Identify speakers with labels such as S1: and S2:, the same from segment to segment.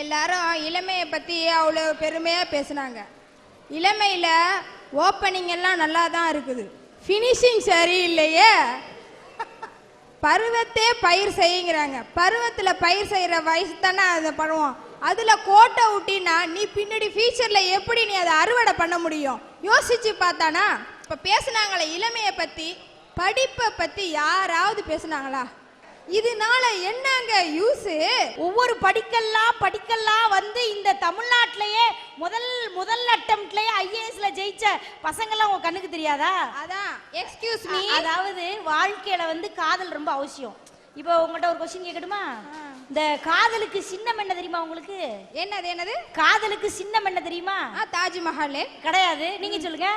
S1: எல்லாேரும் இளமையை பற்றி அவ்வளோ பெருமையாக பேசுனாங்க. இளமையில் ஓப்பனிங் எல்லாம் நல்லா தான் இருக்குது. ஃபினிஷிங் சரியில்லையே. பருவத்தே பயிர் செய்யுங்கிறாங்க. பருவத்தில் பயிர் செய்கிற வயசு தானே அதை பண்ணுவோம். அதில் கோட்டை விட்டினா நீ பின்னாடி ஃபியூச்சரில் எப்படி நீ அதை அறுவடை பண்ண முடியும்? யோசிச்சு பார்த்தானா? இப்போ பேசுனாங்களே இளமையை பற்றி படிப்பை பற்றி யாராவது பேசுனாங்களா? இதனால என்னங்க யூஸ்
S2: ஒவ்வொரு படிக்கல்லாம் படிக்கல்லாம் வந்து இந்த தமிழ்நாட்டிலேயே முதல் முதல் அட்டம்ப்ட்லயே ஐஏஎஸ்ல ஜெயிச்ச பசங்கெல்லாம் உங்க கண்ணுக்கு தெரியாதா?
S1: அதான். எக்ஸ்கியூஸ் மீ
S2: அதாவது வாழ்க்கையில வந்து காதல் ரொம்ப அவசியம். இப்போ உங்கள்கிட்ட ஒரு கொஸ்டின் கேட்கட்டுமா? இந்த காதலுக்கு சின்னம் என்ன தெரியுமா உங்களுக்கு?
S1: என்னது என்னது?
S2: காதலுக்கு சின்னம் என்ன தெரியுமா?
S1: தாஜ்மஹால்.
S2: கிடையாது. நீங்க சொல்லுங்க.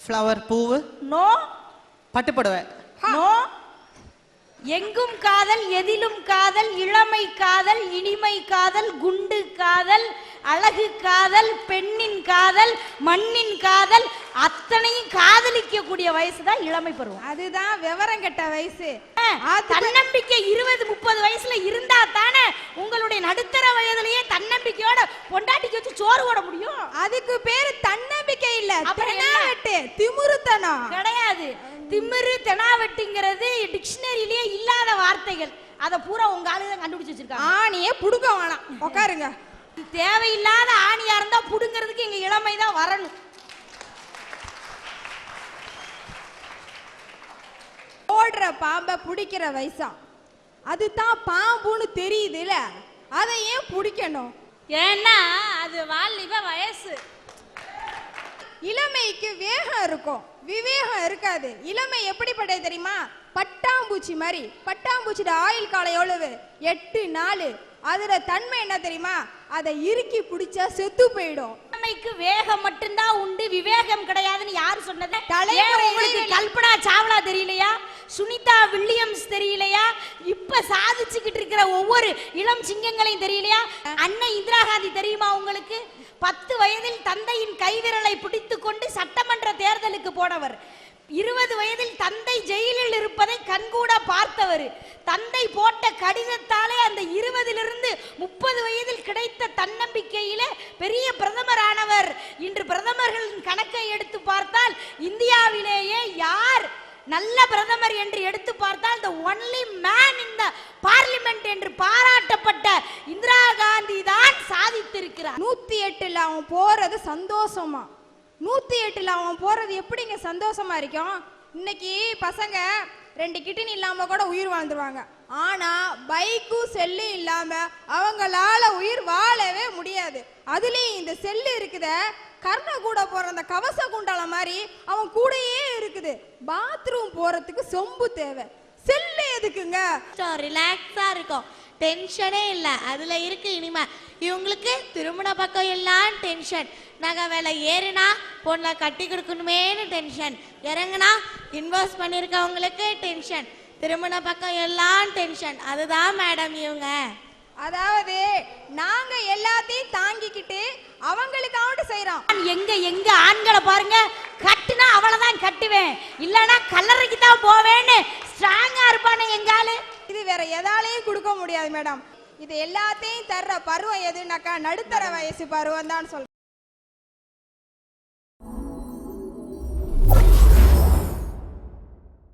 S3: ஃப்ளவர் பூவு.
S2: நோ.
S3: பட்டுப்புடவை.
S2: நோ. எங்கும் காதல் எதிலும் காதல் இளமை காதல் இனிமை காதல் குண்டு காதல் அழகு காதல் பெண்ணின் காதல் மண்ணின் காதல் அத்தனையும் காதலிக்க கூடிய வயசு தான் இளமை பருவம்.
S1: அதுதான் விவரம் கெட்ட வயசு.
S2: தன்னம்பிக்கை இருபது முப்பது வயசுல இருந்தா தானே உங்களுடைய நடுத்தர வயதிலேயே தன்னம்பிக்கையோட பொண்டாட்டிக்கு வச்சு சோறு போட முடியும்?
S1: அதுக்கு பேரு தன்னம்பிக்கை இல்ல. திமிருத்தனம்
S2: திமிரு தெனாவட்டுங்கிறது டிக்ஷனரியிலேயே இல்லாத வார்த்தைகள். அதை பூரா உங்க ஆளுங்க தான் கண்டுபிடிச்சு வச்சிருக்காங்க.
S1: ஆணியே புடுங்க வேணாம். உட்காருங்க
S2: தேவையில்லாத ஆணியா இருந்தா புடுங்கிறதுக்கு எங்க இளமை தான் வரணும்.
S1: ஓடுற பாம்பை பிடிக்கிற வயசாம் அதுதான் பாம்புன்னு தெரியுதுல. அதை ஏன் பிடிக்கணும்?
S2: ஏன்னா அது வாலிப வயசு.
S1: இளமைக்கு வேகம் இருக்கும். விவேகம் இருக்காது. இளமை எப்படிப்பட்டது தெரியுமா? பட்டாம்பூச்சி மாதிரி. பட்டாம்பூச்சியோட ஆயுள் காலம் எவ்வளவு? எட்டு நாள் அதோட தன்மை என்ன தெரியுமா? அதை இறுக்கி பிடிச்சா செத்து போயிடும்.
S2: இளமைக்கு வேகம் மட்டும்தான் உண்டு விவேகம் கிடையாதுன்னு யாரு சொன்னது?
S1: தலைமுறை
S2: ஏன் உங்களுக்கு. கல்பனா சாவ்லா தெரியலையா? சுனிதா வில்லியம்ஸ் தெரியலையா? இப்ப சாதிச்சுக்கிட்டு இருக்கிற ஒவ்வொரு இளம் சிங்கங்களையும் தெரியலையா? அன்னை இந்திரா காந்தி தெரியுமா உங்களுக்கு? பத்து வயதில் தந்தையின் கைவிரலை பிடித்து கொண்டு சட்டமன்ற தேர்தலுக்கு போனவர். இருபது வயதில் தந்தை ஜெயிலில் இருப்பதை கண்கூட பார்த்தவர். தந்தை போட்ட கடிதத்தாலே அந்த இருபதிலிருந்து முப்பது வயதில் கிடைத்த தன்னம்பிக்கையில பெரிய பிரதமரானவர். இன்று பிரதமர்களின் கணக்கை எடுத்து பார்த்தால் இந்தியாவிலேயே யார் நல்ல பிரதமர் என்று எடுத்து பார்த்தால் இந்த ஒன்லி மேன் இந்த பார்லிமெண்ட் என்று பாராட்டப்பட்ட இந்திரா காந்தி தான் சாதித்திருக்கிறார்.
S1: நூத்தி எட்டுல அவன் போறது சந்தோஷமா? நூத்தி எட்டுல அவன் போறது எப்படிங்க சந்தோஷமா இருக்கும்? இன்னைக்கு பசங்க ரெண்டு கிட்னி இல்லாம கூட உயிர் வாழ்ந்துருவாங்க. ஆனா பைக்கும் செல்லு இல்லாம அவங்களால உயிர் வாழவே முடியாது. அதுலயும் இந்த செல்லு இருக்குத கர்ண கூட போற அந்த கவச குண்டால மாதிரி அவன் கூட இருக்குது. பாத்ரூம் போறதுக்கு சொம்பு தேவை. செல்லு எதுக்குங்க?
S4: ரிலாக்ஸா இருக்கும். டென்ஷனே இல்லை. அதுல இருக்கு இனிமே. இவங்களுக்கு திருமண பக்கம் எல்லாம் டென்ஷன் நகை விலை ஏறுனா பொண்ணை கட்டி கொடுக்கணுமேனு டென்ஷன் இறங்குனா இன்வெஸ்ட் பண்ணியிருக்கவங்களுக்கு டென்ஷன் திருமண பக்கம் எல்லாம் டென்ஷன் அதுதான் மேடம் இவங்க.
S1: அதாவது நாங்க எல்லாத்தையும் தாங்கிக்கிட்டு அவங்களுக்காவது செய்றோம்
S2: நான் எங்க எங்க ஆண்களை பாருங்க கட்டுனா தான் கட்டுவேன். இல்லனா கல்லறைக்கு தான் போவேன்னு ஸ்ட்ராங்கா இருப்பானே எங்காலு
S1: இது வேற எதாலையும் கொடுக்க முடியாது மேடம் இது எல்லாத்தையும் தர்ற பருவம் எதுனாக்கா நடுத்தர வயசு பருவம் தான் சொல்றேன்